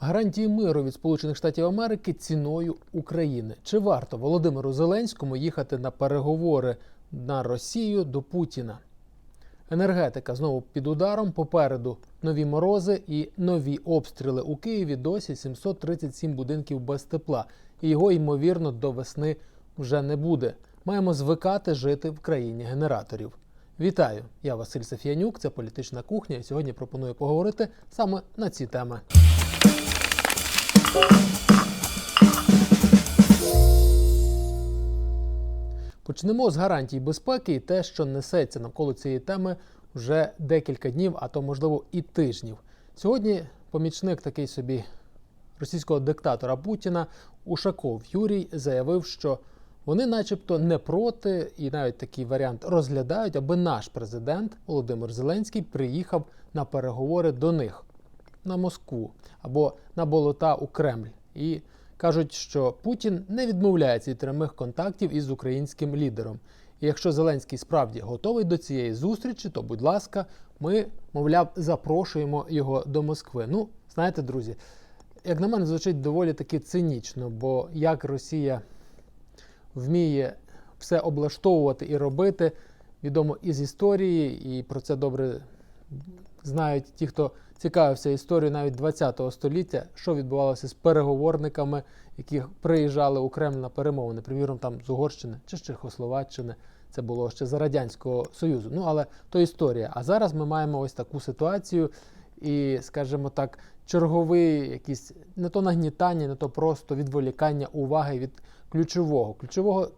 Гарантії миру від Сполучених Штатів Америки ціною України. Чи варто Володимиру Зеленському їхати на переговори на Росію до Путіна? Енергетика знову під ударом. Попереду нові морози і нові обстріли у Києві. Досі 737 будинків без тепла. І його ймовірно до весни вже не буде. Маємо звикати жити в країні генераторів. Вітаю! Я Василь Сафіянюк. Це політична кухня. І сьогодні пропоную поговорити саме на ці теми. Почнемо з гарантій безпеки і те, що несеться навколо цієї теми вже декілька днів, а то можливо і тижнів. Сьогодні помічник такий собі російського диктатора Путіна Ушаков Юрій заявив, що вони, начебто, не проти, і навіть такий варіант розглядають, аби наш президент Володимир Зеленський приїхав на переговори до них на Москву або на болота у Кремль. І кажуть, що Путін не відмовляється від прямих контактів із українським лідером. І якщо Зеленський справді готовий до цієї зустрічі, то будь ласка, ми, мовляв, запрошуємо його до Москви. Ну, знаєте, друзі, як на мене, звучить доволі таки цинічно, бо як Росія вміє все облаштовувати і робити, відомо із історії, і про це добре знають ті, хто цікавився історією навіть 20 століття, що відбувалося з переговорниками, які приїжджали у Кремль на перемовини, приміром там з Угорщини чи з Чехословаччини. Це було ще за Радянського Союзу. Ну, але то історія. А зараз ми маємо ось таку ситуацію, і, скажімо так, черговий якісь не то нагнітання, не то просто відволікання уваги від ключового. Ключового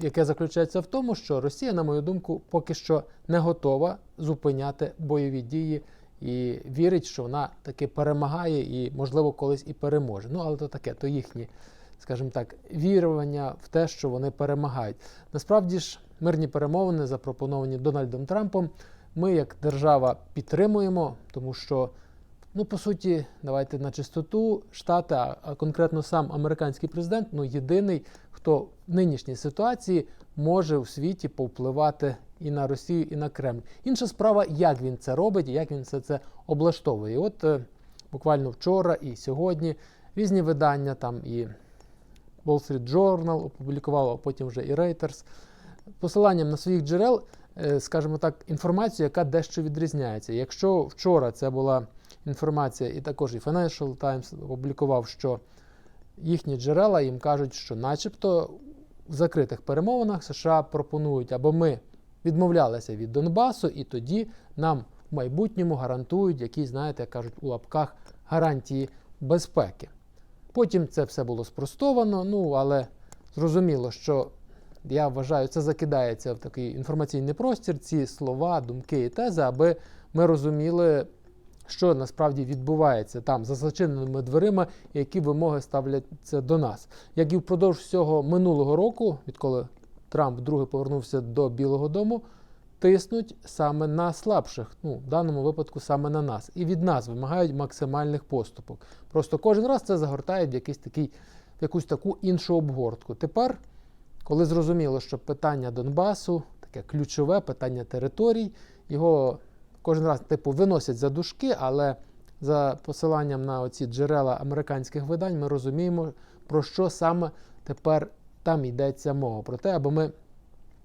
яке заключається в тому, що Росія, на мою думку, поки що не готова зупиняти бойові дії і вірить, що вона таки перемагає і, можливо, колись і переможе. Ну, але то таке, то їхні, скажімо так, вірування в те, що вони перемагають. Насправді ж, мирні перемовини, запропоновані Дональдом Трампом, ми як держава підтримуємо, тому що. Ну, по суті, давайте на чистоту Штати, а конкретно сам американський президент, ну єдиний, хто в нинішній ситуації може у світі повпливати і на Росію, і на Кремль. Інша справа, як він це робить, і як він все це облаштовує. От е, буквально вчора і сьогодні різні видання, там і Wall Street Journal опублікувало, а потім вже і Reuters, посиланням на своїх джерел, е, скажімо так, інформацію, яка дещо відрізняється. Якщо вчора це була інформація, і також і Financial Times опублікував, що їхні джерела їм кажуть, що начебто в закритих перемовинах США пропонують, або ми відмовлялися від Донбасу, і тоді нам в майбутньому гарантують якісь, знаєте, як кажуть, у лапках гарантії безпеки. Потім це все було спростовано, ну але зрозуміло, що я вважаю, це закидається в такий інформаційний простір, ці слова, думки і тези, аби ми розуміли що насправді відбувається там за зачиненими дверима, і які вимоги ставляться до нас. Як і впродовж всього минулого року, відколи Трамп вдруге повернувся до Білого Дому, тиснуть саме на слабших, ну в даному випадку саме на нас, і від нас вимагають максимальних поступок. Просто кожен раз це загортають в якийсь такий, в якусь таку іншу обгортку. Тепер, коли зрозуміло, що питання Донбасу таке ключове питання територій, його кожен раз типу виносять за дужки, але за посиланням на оці джерела американських видань ми розуміємо, про що саме тепер там йдеться мова. Про те, аби ми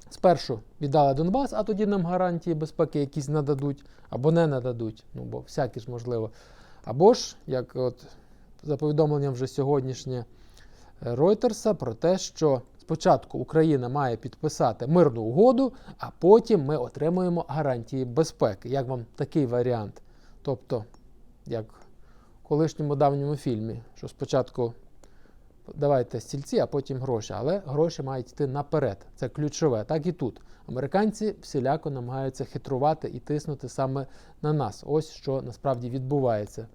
спершу віддали Донбас, а тоді нам гарантії безпеки якісь нададуть або не нададуть. Ну бо всякі ж можливо. Або ж, як от за повідомленням вже сьогоднішнє Ройтерса, про те, що спочатку Україна має підписати мирну угоду, а потім ми отримуємо гарантії безпеки. Як вам такий варіант? Тобто, як в колишньому давньому фільмі, що спочатку давайте стільці, а потім гроші. Але гроші мають йти наперед. Це ключове. Так і тут. Американці всіляко намагаються хитрувати і тиснути саме на нас. Ось що насправді відбувається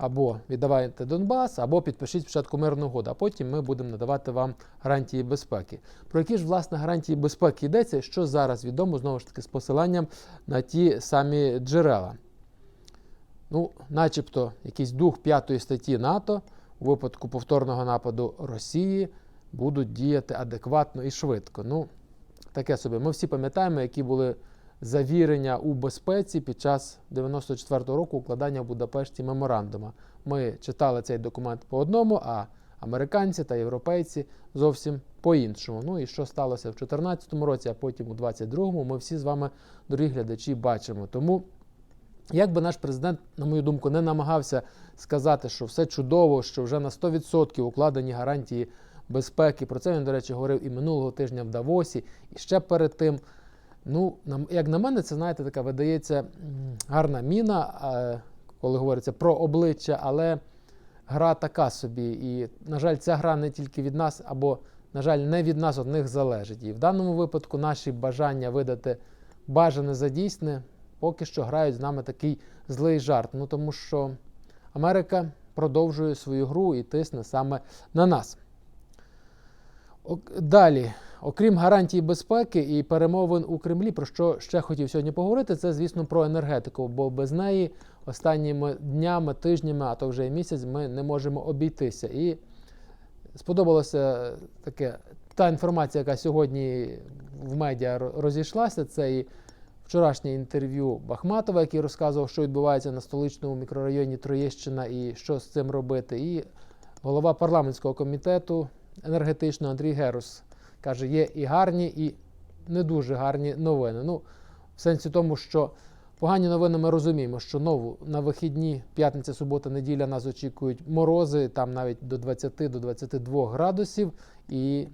або віддавайте Донбас, або підпишіть спочатку мирну угоду, а потім ми будемо надавати вам гарантії безпеки. Про які ж власне гарантії безпеки йдеться, що зараз відомо знову ж таки з посиланням на ті самі джерела. Ну, начебто, якийсь дух п'ятої статті НАТО у випадку повторного нападу Росії будуть діяти адекватно і швидко. Ну, таке собі. Ми всі пам'ятаємо, які були завірення у безпеці під час 94-го року укладання в Будапешті меморандума. ми читали цей документ по одному, а американці та європейці зовсім по-іншому. Ну і що сталося в 2014 році, а потім у 2022 ми всі з вами, дорогі глядачі, бачимо. Тому. Як би наш президент, на мою думку, не намагався сказати, що все чудово, що вже на 100% укладені гарантії безпеки. Про це він, до речі, говорив і минулого тижня в Давосі, і ще перед тим. Ну, як на мене, це знаєте, така видається гарна міна, коли говориться про обличчя, але гра така собі. І, на жаль, ця гра не тільки від нас, або, на жаль, не від нас одних залежить. І в даному випадку наші бажання видати бажане за дійсне поки що грають з нами такий злий жарт. Ну тому що Америка продовжує свою гру і тисне саме на нас. Далі, окрім гарантій безпеки і перемовин у Кремлі, про що ще хотів сьогодні поговорити, це, звісно, про енергетику, бо без неї останніми днями, тижнями, а то вже і місяць, ми не можемо обійтися. І сподобалося таке та інформація, яка сьогодні в медіа розійшлася. Це і вчорашнє інтерв'ю Бахматова, який розказував, що відбувається на столичному мікрорайоні Троєщина і що з цим робити. І голова парламентського комітету енергетичного Андрій Герус каже, є і гарні, і не дуже гарні новини. Ну, в сенсі тому, що погані новини ми розуміємо, що нову на вихідні, п'ятниця, субота, неділя нас очікують морози, там навіть до 20 до 22 градусів. І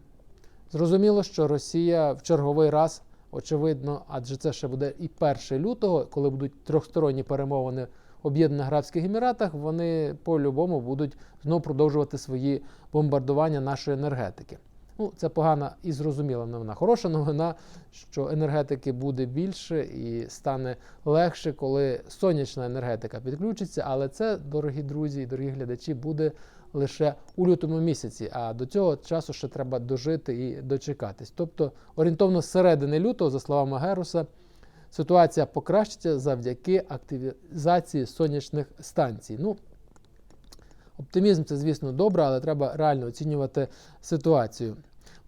зрозуміло, що Росія в черговий раз, очевидно, адже це ще буде і 1 лютого, коли будуть трьохсторонні перемовини Об'єднаних Арабських Еміратах, вони по-любому будуть знову продовжувати свої бомбардування нашої енергетики. Ну, це погана і зрозуміла новина. Хороша новина, що енергетики буде більше і стане легше, коли сонячна енергетика підключиться. Але це, дорогі друзі і дорогі глядачі, буде лише у лютому місяці. А до цього часу ще треба дожити і дочекатись. Тобто, орієнтовно з середини лютого, за словами Геруса, ситуація покращиться завдяки активізації сонячних станцій. Ну, Оптимізм це, звісно, добре, але треба реально оцінювати ситуацію.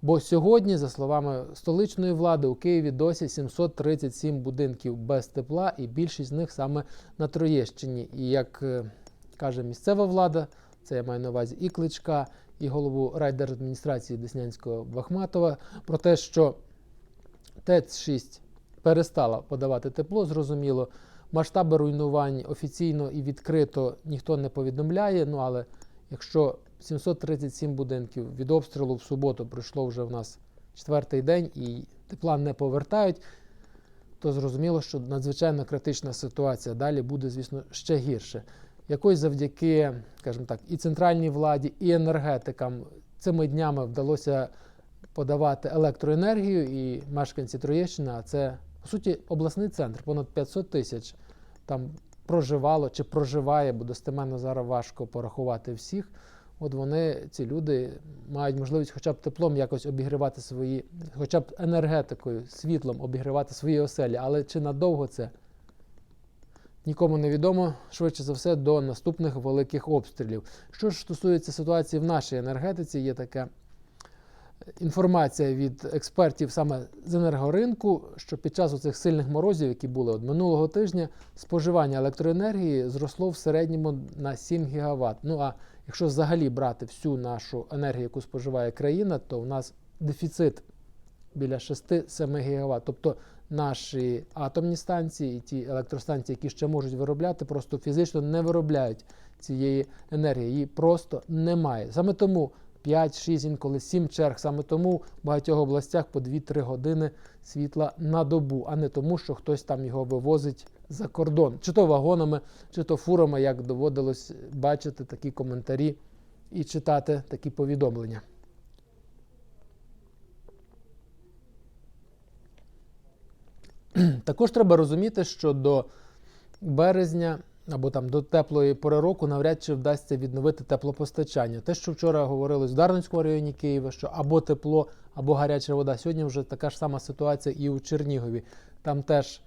Бо сьогодні, за словами столичної влади, у Києві досі 737 будинків без тепла, і більшість з них саме на Троєщині. І як е, каже місцева влада, це я маю на увазі і Кличка, і голову райдержадміністрації Деснянського Бахматова, про те, що ТЕЦ-6 перестала подавати тепло, зрозуміло. Масштаби руйнувань офіційно і відкрито ніхто не повідомляє. Ну але якщо 737 будинків від обстрілу в суботу пройшло вже в нас четвертий день і тепла не повертають, то зрозуміло, що надзвичайно критична ситуація. Далі буде, звісно, ще гірше. Якось завдяки, скажімо так, і центральній владі, і енергетикам цими днями вдалося подавати електроенергію, і мешканці Троєщини, а це по суті обласний центр, понад 500 тисяч там проживало чи проживає, бо достеменно зараз важко порахувати всіх. От вони, ці люди, мають можливість хоча б теплом якось обігрівати свої, хоча б енергетикою, світлом обігрівати свої оселі. Але чи надовго це? Нікому не відомо, швидше за все, до наступних великих обстрілів. Що ж стосується ситуації в нашій енергетиці, є така інформація від експертів саме з енергоринку, що під час оцих сильних морозів, які були от минулого тижня, споживання електроенергії зросло в середньому на 7 ГВт. Ну а якщо взагалі брати всю нашу енергію, яку споживає країна, то в нас дефіцит біля 6-7 ГВт. Тобто наші атомні станції і ті електростанції, які ще можуть виробляти, просто фізично не виробляють цієї енергії. Її просто немає. Саме тому 5, 6, інколи 7 черг. Саме тому в багатьох областях по 2-3 години світла на добу, а не тому, що хтось там його вивозить за кордон, чи то вагонами, чи то фурами, як доводилось бачити такі коментарі і читати такі повідомлення. Також треба розуміти, що до березня або там до теплої пори року навряд чи вдасться відновити теплопостачання. Те, що вчора говорили з Дарницькому районі Києва, що або тепло, або гаряча вода. Сьогодні вже така ж сама ситуація і у Чернігові. Там теж,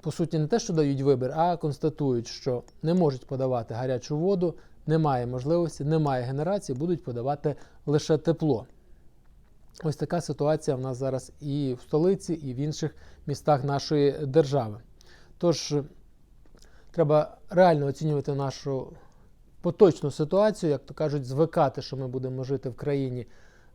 по суті, не те, що дають вибір, а констатують, що не можуть подавати гарячу воду, немає можливості, немає генерації, будуть подавати лише тепло. Ось така ситуація в нас зараз і в столиці, і в інших містах нашої держави. Тож треба реально оцінювати нашу поточну ситуацію, як то кажуть, звикати, що ми будемо жити в країні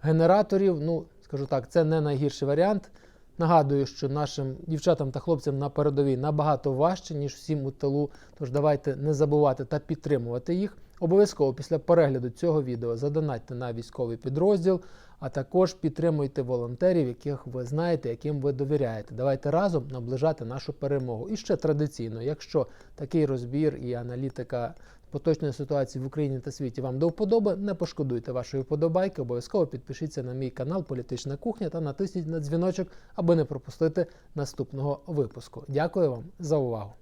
генераторів. Ну, скажу так, це не найгірший варіант. Нагадую, що нашим дівчатам та хлопцям на передовій набагато важче, ніж всім у тилу. Тож давайте не забувати та підтримувати їх. Обов'язково після перегляду цього відео задонатьте на військовий підрозділ, а також підтримуйте волонтерів, яких ви знаєте, яким ви довіряєте. Давайте разом наближати нашу перемогу. І ще традиційно, якщо такий розбір і аналітика поточної ситуації в Україні та світі вам до вподоби, не пошкодуйте вашої вподобайки. Обов'язково підпишіться на мій канал Політична кухня та натисніть на дзвіночок, аби не пропустити наступного випуску. Дякую вам за увагу.